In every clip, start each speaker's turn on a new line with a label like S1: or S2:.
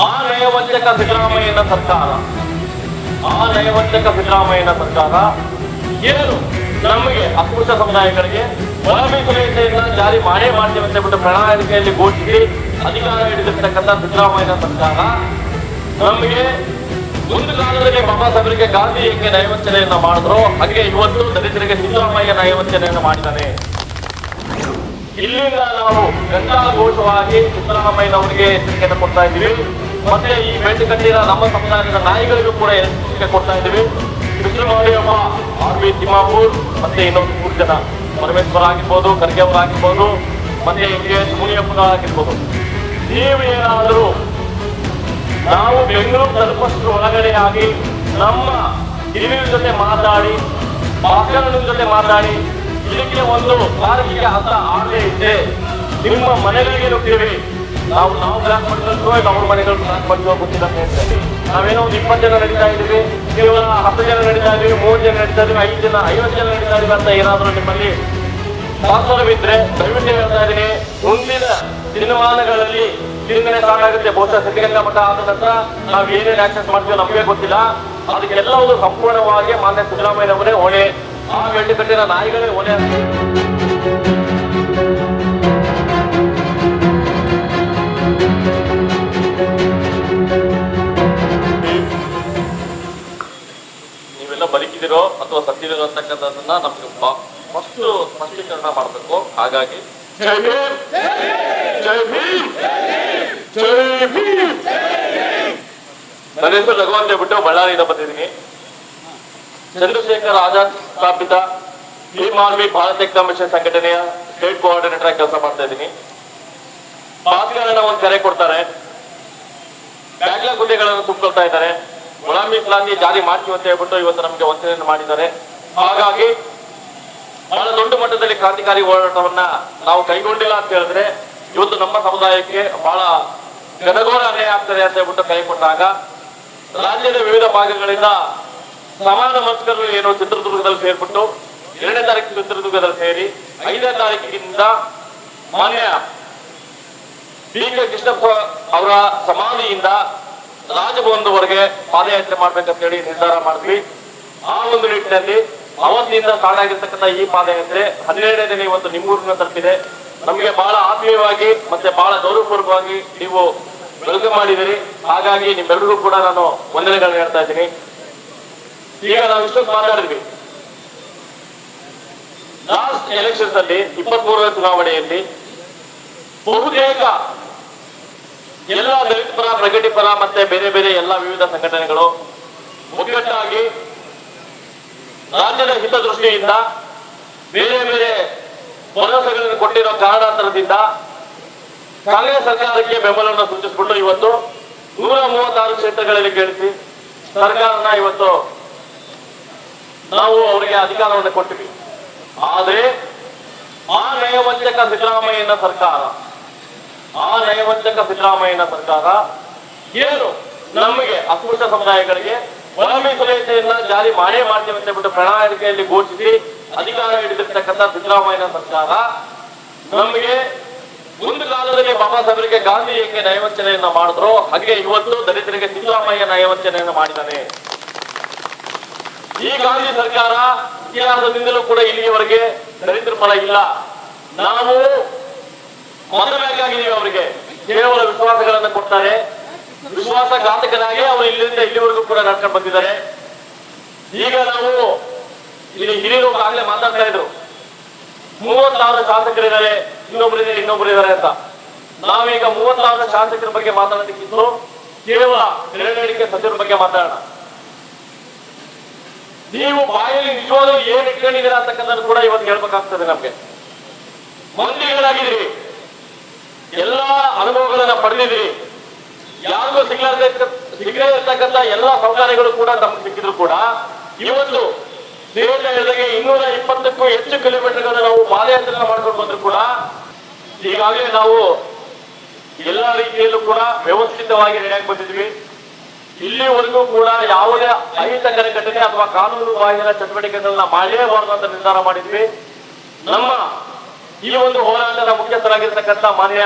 S1: ಆ ನಯವಂಚಕ ಸಿದ್ದರಾಮಯ್ಯನ ಸರ್ಕಾರ. ಆ ನಯವಂಚಕ ಸಿದ್ದರಾಮಯ್ಯನ ಸರ್ಕಾರ. ಏನು? ನಮಗೆ ಅಸ್ಪೃಶ್ಯ ಸಮುದಾಯಗಳಿಗೆ ಮೀಸಲೀಯತೆಯನ್ನ ಜಾರಿ ಮಾಡೇ ಮಾಡ್ತೇವೆ ಅಂತ ಬಿಟ್ಟು ಪ್ರಣಾಳಿಕೆಯಲ್ಲಿ ಘೋಷಿಸಿ ಅಧಿಕಾರ ಹಿಡಿದಿರ್ತಕ್ಕಂಥ ಸಿದ್ದರಾಮಯ್ಯನ ಸರ್ಕಾರ. ನಮಗೆ ಒಂದು ಕಾಲದಲ್ಲಿ ಬಾಬಾ ಸಾಹೇಬರಿಗೆ ಗಾಂಧಿ ಹೇಗೆ ನಯವಂಚನೆಯನ್ನ ಮಾಡಿದ್ರು, ಹಾಗೆ ಇವತ್ತು ದಲಿತರಿಗೆ ಸಿದ್ದರಾಮಯ್ಯ ನಯವಂಚನೆಯನ್ನು ಮಾಡಿದ್ದಾನೆ. ಇಲ್ಲಿಂದ ನಾವು ಘಂಟಾಘೋಷವಾಗಿ ಸಿದ್ದರಾಮಯ್ಯನವರಿಗೆ ಎಚ್ಚರಿಕೆಯನ್ನು ಕೊಡ್ತಾ ಇದ್ದೀವಿ. ಮತ್ತೆ ಈ ಬೆಂಡು ಕಟ್ಟಿರ ನಮ್ಮ ಸಮುದಾಯದ ನಾಯಿಗಳಿಗೂ ಕೂಡ ಎಚ್ಚರಿಕೆ ಕೊಡ್ತಾ ಇದ್ದೀವಿ. ಕೃಷ್ಣಮಾರಿಯಮ್ಮ ಆರ್ ವಿ ತಿಮ್ಮಾಪುರ್, ಮತ್ತೆ ಇನ್ನೊಂದು ಮೂರು ಜನ. ಪರಮೇಶ್ವರ ಆಗಿರ್ಬೋದು ಖರ್ಗೆ ಅವರಾಗಿರ್ಬೋದು ಮತ್ತೆ ಕೆ ಎಸ್ ಮುನಿಯಪ್ಪನವರಾಗಿರ್ಬೋದು ನೀವು ಏನಾದರೂ ನಾವು ಬೆಂಗಳೂರು ತಲುಪಷ್ಟು ಒಳಗಡೆ ಆಗಿ ನಮ್ಮ ಹಿರಿಯರ ಜೊತೆ ಮಾತಾಡಿ ಭಾಷಣದ ಜೊತೆ ಮಾತಾಡಿ, ಇದಕ್ಕೆ ಒಂದು ವಾರಕ್ಕೆ ಅಂತ ಆಗಲೇ ಇದೆ. ನಿಮ್ಮ ಮನೆಗಳಿಗೆ ನುಗ್ತೀವಿ ನಾವು ನಾವು ಬ್ಲಾಕ್ ಮಾಡ್ಕೊಂಡು ಅವ್ರ ಮನೆಗಳು ಬ್ಲಾಕ್ ಮಾಡಿದ್ವೋ ಗೊತ್ತಿಲ್ಲ. ನಾವೇನೋ ಒಂದು ಇಪ್ಪತ್ತು ಜನ ನಡೀತಾ ಇದ್ದೀವಿ, ಕೇವಲ ಹತ್ತು ಜನ ನಡೀತಾ ಇದೀವಿ ಮೂರು ಜನ ನಡೀತಾ ಇದೀವಿ ಐದು ಜನ, ಐವತ್ತು ಜನ ನಡೀತಾ ಇದೀವಿ ಅಂತ ಏನಾದರೂ ನಿಮ್ಮಲ್ಲಿ ವಾಸ್ತವವಿದ್ರೆ ದಯವಿಟ್ಟು ಹೇಳ್ತಾ ಇದ್ದೀನಿ, ಮುಂದಿನ ದಿನಮಾನಗಳಲ್ಲಿ ತಿರುಗಣೆ ಸಾಕಾಗುತ್ತೆ. ಬಹುಶಃ ಸಿದ್ಧಗಂಗಾ ಮಠ ಆದ ನಂತರ ನಾವು ಏನೇನು ಆಕ್ಸೆಸ್ ಮಾಡ್ತೀವಿ ನಮಗೆ ಗೊತ್ತಿಲ್ಲ. ಅದಕ್ಕೆಲ್ಲವೂ ಸಂಪೂರ್ಣವಾಗಿ ಮಾನ್ಯ ಸಿದ್ದರಾಮಯ್ಯನವರೇ ಹೊಣೆ. ಆ ಗಂಟೆ ಕಟ್ಟಿನ ನಾಯಿಗಳೇ ಹೊಣೆ ಬದುಕಿದಿರೋ ಅಥವಾ ಸತ್ತಿರೋ ಅಂತಕ್ಕಂಥದ್ದನ್ನ ನಮ್ಗೆ ಫಸ್ಟ್ ಸ್ಪಷ್ಟೀಕರಣ ಮಾಡಬೇಕು. ಹಾಗಾಗಿ ಜೈ ಭೀಮ್ ಜೈ ಭೀಮ್ ಜೈ ಭೀಮ್. ನನ್ನ ಹೆಸರು ರಘುವಂತ ಬಿಟ್ಟು ಬಳ್ಳಾರಿಯಿಂದ ಬಂದಿದ್ದೀನಿ. ಚಂದ್ರಶೇಖರ್ ಆಜಾದ್ ಸ್ಥಾಪಿತ ಭೀಮ್ ಆರ್ಮಿ ಭಾರತ ಎಕ್ಸಾಮಿಷನ್ ಮಿಷನ್ ಸಂಘಟನೆಯ ಸ್ಟೇಟ್ ಕೋಆರ್ಡಿನೇಟರ್ ಆಗಿ ಕೆಲಸ ಮಾಡ್ತಾ ಇದ್ದೀನಿ. ಪಾಸ್ಗಳನ್ನ ಒಂದು ಕರೆ ಕೊಡ್ತಾರೆ. ಬ್ಯಾಗ್ಲ ಹುದ್ದೆಗಳನ್ನು ತುಂಬಿಕೊಳ್ತಾ ಇದ್ದಾರೆ. ಒಳ ಮೀಸಲಾತಿ ಜಾರಿ ಮಾಡ್ತೀವಿ ಅಂತ ಹೇಳ್ಬಿಟ್ಟು ಇವತ್ತು ನಮಗೆ ವಂಚನೆಯನ್ನು ಮಾಡಿದ್ದಾರೆ. ಹಾಗಾಗಿ ಬಹಳ ದೊಡ್ಡ ಮಟ್ಟದಲ್ಲಿ ಕ್ರಾಂತಿಕಾರಿ ಹೋರಾಟವನ್ನ ನಾವು ಕೈಗೊಂಡಿಲ್ಲ ಅಂತ ಹೇಳಿದ್ರೆ ಇವತ್ತು ನಮ್ಮ ಸಮುದಾಯಕ್ಕೆ ಬಹಳ ಗದಗೋರ ಅನೇ ಆಗ್ತದೆ ಅಂತ ಹೇಳ್ಬಿಟ್ಟು ಕೈ ಕೊಟ್ಟಾಗ ರಾಜ್ಯದ ವಿವಿಧ ಭಾಗಗಳಿಂದ ಸಮಾನ ಮನಸ್ಕರು ಏನು ಚಿತ್ರದುರ್ಗದಲ್ಲಿ ಸೇರ್ಬಿಟ್ಟು ಎರಡನೇ ತಾರೀಕು ಚಿತ್ರದುರ್ಗದಲ್ಲಿ ಸೇರಿ ಐದನೇ ತಾರೀಕಿನಿಂದ ಮಾನ್ಯ ಡಿ ಕೃಷ್ಣಪ್ಪ ಅವರ ಸಮಾಧಿಯಿಂದ ರಾಜಭವನದವರೆಗೆ ಪಾದಯಾತ್ರೆ ಮಾಡ್ಬೇಕಂತ ಹೇಳಿ ನಿರ್ಧಾರ ಮಾಡಿದ್ವಿ. ಆ ಒಂದು ನಿಟ್ಟಿನಲ್ಲಿ ಅವತ್ತಿನಿಂದ ಸ್ಟಾರ್ಟ್ ಆಗಿರ್ತಕ್ಕಂಥ ಈ ಪಾದಯಾತ್ರೆ ಹನ್ನೆರಡನೇ ಇವತ್ತು ನಿಮ್ಮೂರಿನ ತಲುಪಿದೆ. ನಮಗೆ ಬಹಳ ಆತ್ಮೀಯವಾಗಿ ಮತ್ತೆ ಬಹಳ ಗೌರವಪೂರ್ವಕವಾಗಿ ನೀವು ಬೆಳಕು ಮಾಡಿದಿರಿ. ಹಾಗಾಗಿ ನಿಮ್ಮೆಲ್ಲರಿಗೂ ಕೂಡ ನಾನು ವಂದನೆಗಳನ್ನ ಹೇಳ್ತಾ ಇದ್ದೀನಿ. ಈಗ ನಾವು ಇಷ್ಟೊಂದು ಮಾತಾಡಿದ್ವಿ. ಲಾಸ್ಟ್ ಎಲೆಕ್ಷನ್ಸ್ ಅಲ್ಲಿ ಇಪ್ಪತ್ಮೂರನೇ ಚುನಾವಣೆಯಲ್ಲಿ ಬಹುತೇಕ ಎಲ್ಲ ಪರ ಪ್ರಗತಿಪರ ಮತ್ತೆ ಬೇರೆ ಬೇರೆ ಎಲ್ಲ ವಿವಿಧ ಸಂಘಟನೆಗಳು ಒಗ್ಗಟ್ಟಾಗಿ ರಾಜ್ಯದ ಹಿತದೃಷ್ಟಿಯಿಂದ ಬೇರೆ ಬೇರೆ ಭರವಸೆಗಳನ್ನು ಕೊಟ್ಟಿರೋ ಕಾರಣಾಂತರದಿಂದ ಕಾಂಗ್ರೆಸ್ ಸರ್ಕಾರಕ್ಕೆ ಬೆಂಬಲವನ್ನು ಸೂಚಿಸಿಕೊಂಡು ಇವತ್ತು ನೂರ ಮೂವತ್ತಾರು ಕ್ಷೇತ್ರಗಳಲ್ಲಿ ಗೆಲ್ಲಿಸಿ ಸರ್ಕಾರನ ಇವತ್ತು ನಾವು ಅವರಿಗೆ ಅಧಿಕಾರವನ್ನು ಕೊಟ್ಟಿವಿ. ಆದ್ರೆ ಆ ನಯವಂಚಕ ಸಿದ್ದರಾಮಯ್ಯನ ಸರ್ಕಾರ ಆ ನಯವಂಚಕ ಸಿದ್ದರಾಮಯ್ಯನ ಸರ್ಕಾರ ಏನು ನಮಗೆ ಅಸ್ಪೃಶ್ಯ ಸಮುದಾಯಗಳಿಗೆ ಒಳ ಮೀಸಲೀಯತೆಯನ್ನ ಜಾರಿ ಮಾಡೇ ಮಾಡ್ತೀವಿ ಅಂತ ಬಿಟ್ಟು ಪ್ರಣಾಳಿಕೆಯಲ್ಲಿ ಘೋಷಿಸಿ ಅಧಿಕಾರ ಹಿಡಿದಿರ್ತಕ್ಕಂಥ ಸಿದ್ದರಾಮಯ್ಯನ ಸರ್ಕಾರ ನಮಗೆ ಒಂದು ಕಾಲದಲ್ಲಿ ಬಾಬಾ ಸಾಹೇಬರಿಗೆ ಗಾಂಧಿ ಹೇಗೆ ನಯವಂಚನೆಯನ್ನ ಮಾಡಿದ್ರು ಹಾಗೆ ಇವತ್ತು ದಲಿತರಿಗೆ ಸಿದ್ದರಾಮಯ್ಯ ನಯವಂಚನೆಯನ್ನ ಮಾಡಿದ್ದಾನೆ. ಈ ಗಾಂಧಿ ಸರ್ಕಾರ ಇತಿಹಾಸದಿಂದಲೂ ಕೂಡ ಇಲ್ಲಿಯವರೆಗೆ ದಲಿತರ ಫಲ ಇಲ್ಲ. ನಾವು ಮೊದಲಾಗಿದ್ದೀವಿ ಅವರಿಗೆ ಕೇವಲ ವಿಶ್ವಾಸಗಳನ್ನ ಕೊಡ್ತಾರೆ. ವಿಶ್ವಾಸಘಾತಕನಾಗಿ ಅವರು ಇಲ್ಲಿಂದ ಇಲ್ಲಿವರೆಗೂ ಕೂಡ ನಡ್ಕೊಂಡು ಬಂದಿದ್ದಾರೆ. ಈಗ ನಾವು ಇಲ್ಲಿ ಹಿರಿಯರು ಆಗ್ಲೇ ಮಾತಾಡ್ತಾ ಇದ್ರು. ಮೂವತ್ ಇನ್ನೊಬ್ರು ಶಾಸಕರಿದ್ದಾರೆ. ಇನ್ನೊಬ್ಬರಿದ್ದಾರೆ ಇನ್ನೊಬ್ಬರಿದ್ದಾರೆ ಅಂತ. ನಾವೀಗ ಮೂವತ್ ಸಾವಿರ ಶಾಸಕರ ಬಗ್ಗೆ ಮಾತಾಡೋದಕ್ಕಿಂತ ಕೇವಲ ಬೆರಳಿಕೆ ಸಚಿವರ ಬಗ್ಗೆ ಮಾತಾಡೋಣ. ನೀವು ಬಾಯಲ್ಲಿ ನಿಜವಾಗ್ಲೂ ಏನ್ ಇಟ್ಕೊಂಡಿದ್ದೀರಾ ಅಂತಕ್ಕಂಥದ್ದು ಕೂಡ ಇವತ್ತು ಹೇಳ್ಬೇಕಾಗ್ತದೆ ನಮ್ಗೆ. ಮಂತ್ರಿಗಳಾಗಿದ್ದೀರಿ. ಎಲ್ಲಾ ಅನುಭವಗಳನ್ನ ಪಡೆದಿದ್ದೀರಿ ಯಾರಿಗೂ ಸಿಗ್ಲಾರ್ದ ಸಿಗದೇ ಇರ್ತಕ್ಕಂಥ ಎಲ್ಲಾ ಸೌಕರ್ಯಗಳು ಕೂಡ ನಮ್ಗೆ ಸಿಕ್ಕಿದ್ರು ಕೂಡ, ಇವತ್ತು ಹೇಳಿದಾಗೆ ಇನ್ನೂರ ಇಪ್ಪತ್ತಕ್ಕೂ ಹೆಚ್ಚು ಕಿಲೋಮೀಟರ್ಗಳನ್ನ ನಾವು ಪಾದಯಾತ್ರೆ ಮಾಡ್ಕೊಂಡು ಬಂದ್ರು ಕೂಡ, ಈಗಾಗಲೇ ನಾವು ಎಲ್ಲಾ ರೀತಿಯಲ್ಲೂ ಕೂಡ ವ್ಯವಸ್ಥಿತವಾಗಿ ರೆಡಿಯಾಗಿ ಬಂದಿದ್ವಿ ಇಲ್ಲಿವರೆಗೂ ಕೂಡ ಯಾವುದೇ ಅಹಿತಕರ ಘಟನೆ ಅಥವಾ ಕಾನೂನು ಬಾಹಿರ ಚಟುವಟಿಕೆಗಳನ್ನ ಮಾಡಲೇಬಾರದು ಅಂತ ನಿರ್ಧಾರ ಮಾಡಿದ್ವಿ. ನಮ್ಮ ಈ ಒಂದು ಹೋರಾಟದ ಮುಖ್ಯಸ್ಥರಾಗಿರ್ತಕ್ಕಂಥ ಮಾನ್ಯ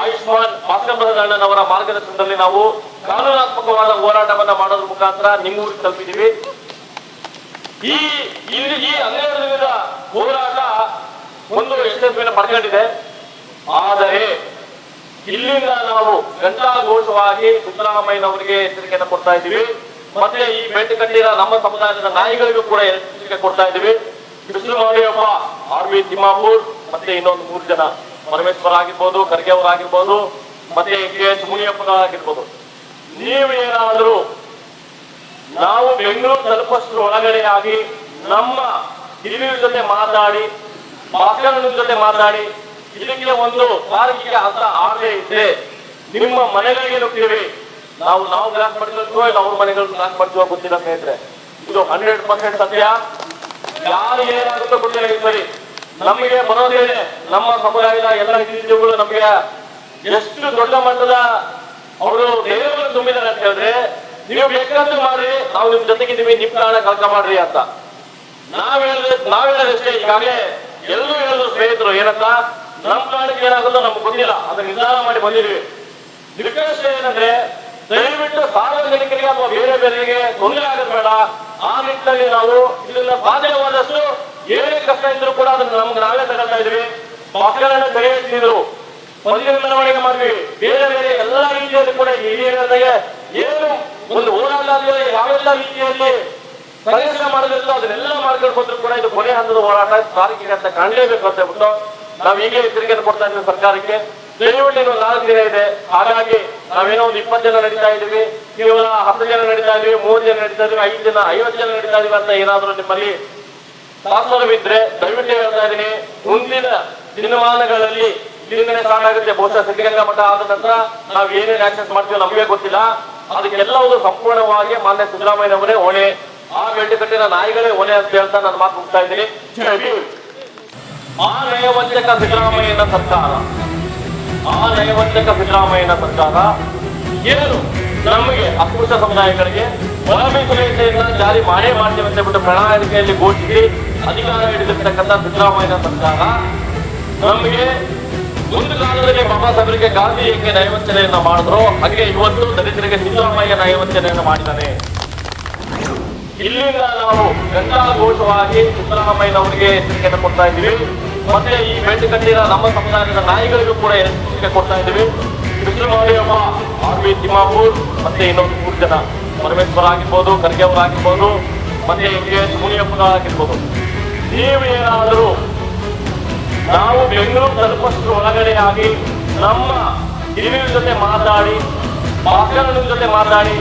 S1: ಆಯುಷ್ಮಾನ್ ಭಾಸ್ಕರ್ ಅಣ್ಣನವರ ಮಾರ್ಗದರ್ಶನದಲ್ಲಿ ನಾವು ಕಾನೂನಾತ್ಮಕವಾದ ಹೋರಾಟವನ್ನ ಮಾಡೋದ್ರ ಮುಖಾಂತರ ನಿಮ್ಮ ಊರಿಗೆ ತಲುಪಿದ್ದೀವಿ. ಈ ಇಲ್ಲಿ ಈ ಹನ್ನೆರಡು ಹೋರಾಟ ಒಂದು ಯಶಸ್ವಿನ ಪಡ್ಕೊಂಡಿದೆ. ಆದರೆ ಇಲ್ಲಿಂದ ನಾವು ಘಂಟಾಘೋಷವಾಗಿ ಸಿದ್ದರಾಮಯ್ಯನವರಿಗೆ ಎಚ್ಚರಿಕೆಯನ್ನು ಕೊಡ್ತಾ ಇದ್ದೀವಿ. ಮತ್ತೆ ಈ ಬೆಟ್ಟು ಕಟ್ಟಿರ ನಮ್ಮ ಸಮುದಾಯದ ನಾಯಿಗಳಿಗೂ ಕೂಡ ಎಚ್ಚರಿಕೆ ಕೊಡ್ತಾ ಇದ್ದೀವಿ. ಕೃಷ್ಣ ಮಹದೇವಪ್ಪ ಆರ್ ವಿ ತಿಮ್ಮಾಪುರ್ ಮತ್ತೆ ಇನ್ನೊಂದು ಮೂರು ಜನ ಪರಮೇಶ್ವರ ಆಗಿರ್ಬೋದು, ಖರ್ಗೆ ಅವರಾಗಿರ್ಬೋದು ಮತ್ತೆ ಕೆ ಎಸ್ ಮುನಿಯಪ್ಪಗಳಾಗಿರ್ಬೋದು ನೀವು ಏನಾದರೂ ನಾವು ಬೆಂಗಳೂರು ತಲುಪಷ್ಟು ಒಳಗಡೆ ಆಗಿ ನಮ್ಮ ಹಿರಿಯರ ಜೊತೆ ಮಾತಾಡಿ ಭಾಸ್ಕರನ ಜೊತೆ ಮಾತಾಡಿ, ಇದಕ್ಕೆ ಒಂದು ಸಾರಿಗೆ ಅಂತ ಆಗದೆ ಇದ್ರೆ ನಿಮ್ಮ ಮನೆಗಳಿಗೆ ನುಗ್ತೀವಿ ನಾವು ನಾವು ಗ್ರಾಸ್ ಮಾಡ್ತೀವೋ ಇಲ್ಲ ಅವ್ರ ಮನೆಗಳು ಗ್ರಾಸ್ ಮಾಡ್ತೀವೋ ಗೊತ್ತಿಲ್ಲ ಸ್ನೇಹಿತರೆ. ಇದು ಹಂಡ್ರೆಡ್ ಪರ್ಸೆಂಟ್ ಸತ್ಯ. ಯಾರು ಏನಾಗುತ್ತೋ ಗೊತ್ತಿಲ್ಲ ಸರಿ. ನಮಗೆ ಬರೋದೇ ನಮ್ಮ ಸಮುದಾಯದ ಎಲ್ಲ ಹಿರಿಯರುಗಳು ನಮಗೆ ಎಷ್ಟು ದೊಡ್ಡ ಮಟ್ಟದ ಅವರು ದೇವರು ತುಂಬಿದ್ದಾರೆ ಅಂತ ಹೇಳಿದ್ರೆ, ನೀವು ಬೇಕಾದ್ರೂ ಮಾಡ್ರಿ, ನಾವು ನಿಮ್ ಜೊತೆಗಿದ್ದೀವಿ ನಿಮ್ ಪ್ರಾಣ ಕೆಲಸ ಮಾಡ್ರಿ ಅಂತ. ನಾವ್ ಹೇಳಿದ್ರೆ, ನಾವ್ ಹೇಳೋದಷ್ಟೇ ಈಗಾಗಲೇ ಎಲ್ಲರೂ ಹೇಳಿದ್ರು ಸ್ನೇಹಿತರು, ಏನಂತ? ನಮ್ ಕಾರಣಕ್ಕೆ ಏನಾಗುತ್ತೋ ನಮ್ಗೆ ಗೊತ್ತಿಲ್ಲ, ಅದನ್ನ ನಿಧಾನ ಮಾಡಿ ಬಂದಿದ್ವಿ ರಿಕ್ವೆಸ್ಟ್ ಏನಂದ್ರೆ, ದಯವಿಟ್ಟು ಸಾರ್ವಜನಿಕರಿಗೆ ಅಥವಾ ಬೇರೆ ಬೇರೆಗೆ ತೊಂದರೆ ಆಗೋದು ಬೇಡ. ಆ ನಿಟ್ಟಿನಲ್ಲಿ ನಾವು ಇದನ್ನ ಸಾಧ್ಯವಾದಷ್ಟು ಏನೇ ಕಷ್ಟ ಇದ್ರು ಕೂಡ ಅದನ್ನ ನಮ್ಗೆ ನಾವೇ ತಗೊಳ್ತಾ ಇದೀವಿ ಮಕ್ಕಳನ್ನ ಸರಿ ಹೇಳ್ತಿದ್ರು ಮದುವೆ ಮೆರವಣಿಗೆ ಮಾಡ್ತೀವಿ ಬೇರೆ ಬೇರೆ ಎಲ್ಲಾ ರೀತಿಯಲ್ಲಿ ಕೂಡ ಹಿರಿಯರಿಗೆ ಏನು ಒಂದು ಹೋರಾಟ ಯಾವೆಲ್ಲ ರೀತಿಯಲ್ಲಿ ಸಂಘರ್ಷ ಮಾಡೋದಿಲ್ಲ ಅದನ್ನೆಲ್ಲ ಮಾಡ್ಕೊಂಡು ಕೂಡ ಇದು ಕೊನೆ ಹಂತದ ಹೋರಾಟ. ಸಾರಿಗೆ ಅಂತ ಕಾಣಲೇಬೇಕು ಅಂತ ಹೇಳ್ಬಿಟ್ಟು ನಾವು ಈಗಲೇ ಎಚ್ಚರಿಕೆಯನ್ನು ಕೊಡ್ತಾ ಇದ್ದೀವಿ ಸರ್ಕಾರಕ್ಕೆ. ದಯವಿಟ್ಟು ಇನ್ನೊಂದು ನಾಲ್ಕು ದಿನ ಇದೆ. ಹಾಗಾಗಿ ನಾವೇನೋ ಒಂದು ಇಪ್ಪತ್ತು ಜನ ನಡೀತಾ ಇದೀವಿ ಕೇವಲ ಹತ್ತು ಜನ ನಡೀತಾ ಇದೀವಿ ಮೂರು ಜನ ನಡೀತಾ ಇದೀವಿ ಐದು ಜನ, ಐವತ್ತು ಜನ ನಡೀತಾ ಇದೀವಿ ಅಂತ ಏನಾದ್ರೂ ನಿಮ್ಮಲ್ಲಿ ಶಾಸನವಿದ್ರೆ ದಯವಿಟ್ಟು ಹೇಳ್ತಾ ಇದ್ದೀನಿ, ಮುಂದಿನ ದಿನಮಾನಗಳಲ್ಲಿ ಇಲ್ಲಿಂದನೇ ಸ್ಟಾರ್ಟ್ ಆಗುತ್ತೆ. ಬಹುಶಃ ಸಿದ್ಧಗಂಗಾ ಮಠ ಆದ ನಂತರ ನಾವು ಏನೇನು ಆಕ್ಷನ್ಸ್ ಮಾಡ್ತೀವಿ ನಮಗೆ ಗೊತ್ತಿಲ್ಲ. ಅದಕ್ಕೆಲ್ಲವೂ ಸಂಪೂರ್ಣವಾಗಿ ಮಾನ್ಯ ಸಿದ್ದರಾಮಯ್ಯನವರೇ ಹೊಣೆ. ಆ ಬೆಡ್ಡು ಕಟ್ಟಿನ ನಾಯಿಗಳೇ ಹೊಣೆ ಅಂತ ಹೇಳ್ತಾ ನಾನು ಮಾತು ಮುಗ್ತಾ ಇದ್ದೀನಿ. ಆ ನಯವಂಚಕ ಸಿದ್ದರಾಮಯ್ಯನ ಸರ್ಕಾರ. ಆ ನಯವಂಚಕ ಸಿದ್ದರಾಮಯ್ಯನ ಸರ್ಕಾರ ಏನು ನಮಗೆ ಅಸ್ಪೃಶ್ಯ ಸಮುದಾಯಗಳಿಗೆ ಒಳ ಜಾರಿ ಮಾಡೇ ಮಾಡ್ತೀವಿ ಅಂತ ಹೇಳ್ಬಿಟ್ಟು ಪ್ರಣಾಳಿಕೆಯಲ್ಲಿ ಘೋಷಿಸಿ ಅಧಿಕಾರ ಹಿಡಿದಿರ್ತಕ್ಕಂಥ ಸಿದ್ದರಾಮಯ್ಯ ಸರ್ಕಾರ ನಮಗೆ ಒಂದು ಕಾಲದಲ್ಲಿ ಬಾಬಾ ಸಾಹೇಬರಿಗೆ ಗಾಂಧಿ ಹೆಂಗೆ ನಯವಂಚನೆಯನ್ನ ಮಾಡಿದ್ರು? ಹಾಗೆ ಇವತ್ತು ದಲಿತರಿಗೆ ಸಿದ್ದರಾಮಯ್ಯ ನಯವಂಚನೆಯನ್ನು ಮಾಡಿದ್ದಾನೆ. ಇಲ್ಲಿಂದ ನಾವು ಘಂಟಾಘೋಷವಾಗಿ ಸಿದ್ದರಾಮಯ್ಯನವರಿಗೆ ಎಚ್ಚರಿಕೆಯನ್ನು ಕೊಡ್ತಾ ಇದ್ದೀವಿ. ಮತ್ತೆ ಈ ಬೆಟ್ಟು ಕಟ್ಟಿದ ನಮ್ಮ ಸಮುದಾಯದ ನಾಯಿಗಳಿಗೂ ಕೂಡ ಎಚ್ಚರಿಕೆ ಕೊಡ್ತಾ ಇದ್ದೀವಿ. ಕೃಷ್ಣ ಮಹದೇವಪ್ಪ ಆರ್ ವಿ ತಿಮ್ಮಾಪುರ್, ಮತ್ತೆ ಇನ್ನೊಂದು ಮೂರು ಜನ. ಪರಮೇಶ್ವರ ಆಗಿರ್ಬೋದು, ಖರ್ಗೆ ಅವರಾಗಿರ್ಬೋದು, ಮತ್ತೆ ಕೆ ಆಗಿರ್ಬೋದು. ನೀವು ಏನಾದರೂ ನಾವು ಬೆಂಗಳೂರು ತಲುಪಷ್ಟು ಒಳಗಡೆ ಆಗಿ ನಮ್ಮ ಹಿರಿಯರ ಜೊತೆ ಮಾತಾಡಿ ಭಾಸ್ಕರನ ಜೊತೆ ಮಾತಾಡಿ,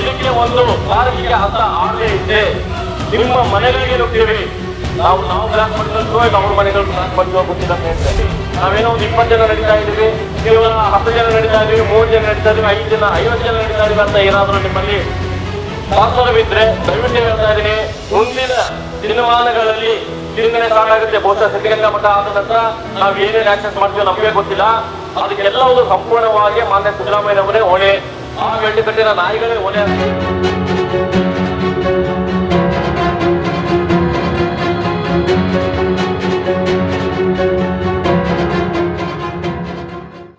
S1: ಇದಕ್ಕೆ ಒಂದು ಭಾರತೀಯ ಅಂತ ಆಗದೆ ಇದ್ದೆ ನಿಮ್ಮ ಮನೆಗಳಿಗೆ ನುಗ್ತೀವಿ ನಾವು ನಾವು ಮಾಡ್ತೀವೋ ಇಲ್ಲ ಅವ್ರ ಮನೆಗಳು ಬ್ಲಾಕ್ ಮಾಡಿದ್ರು ಗೊತ್ತಿಲ್ಲ ಸ್ನೇಹಿತರೆ. ನಾವೇನೋ ಒಂದು ಇಪ್ಪತ್ತು ಜನ ನಡೀತಾ ಇದ್ದೀವಿ, ಕೇವಲ ಹತ್ತು ಜನ ನಡೀತಾ ಇದ್ದೀವಿ, ಮೂರು ಜನ ನಡೀತಾ ಇದೀವಿ ಐದು ಜನ, ಐವತ್ತು ಜನ ನಡೀತಾ ಇದ್ದೀವಿ ಅಂತ ಏನಾದರೂ ನಿಮ್ಮಲ್ಲಿ ಶಾಸನವಿದ್ರೆ ದಯವಿಟ್ಟು ಹೇಳ್ತಾ ಇದ್ದೀನಿ, ಮುಂದಿನ ದಿನಮಾನಗಳಲ್ಲಿ ಇಲ್ಲಿಂದನೇ ಸಾಕಾಗುತ್ತೆ. ಬಹುಶಃ ಸಿದ್ಧಗಂಗಾ ಮಠ ಆದ ನಂತರ ನಾವು ಏನೇನು ಆಕ್ಷನ್ಸ್ ಮಾಡ್ತೀವಿ ನಮಗೆ ಗೊತ್ತಿಲ್ಲ. ಅದಕ್ಕೆಲ್ಲವೂ ಸಂಪೂರ್ಣವಾಗಿ ಮಾನ್ಯ ಸಿದ್ದರಾಮಯ್ಯನವರೇ ಹೊಣೆ. ಆ ಗಂಟೆ ಕಟ್ಟಿರೋ ನಾಯಿಗಳೇ ಹೊಣೆ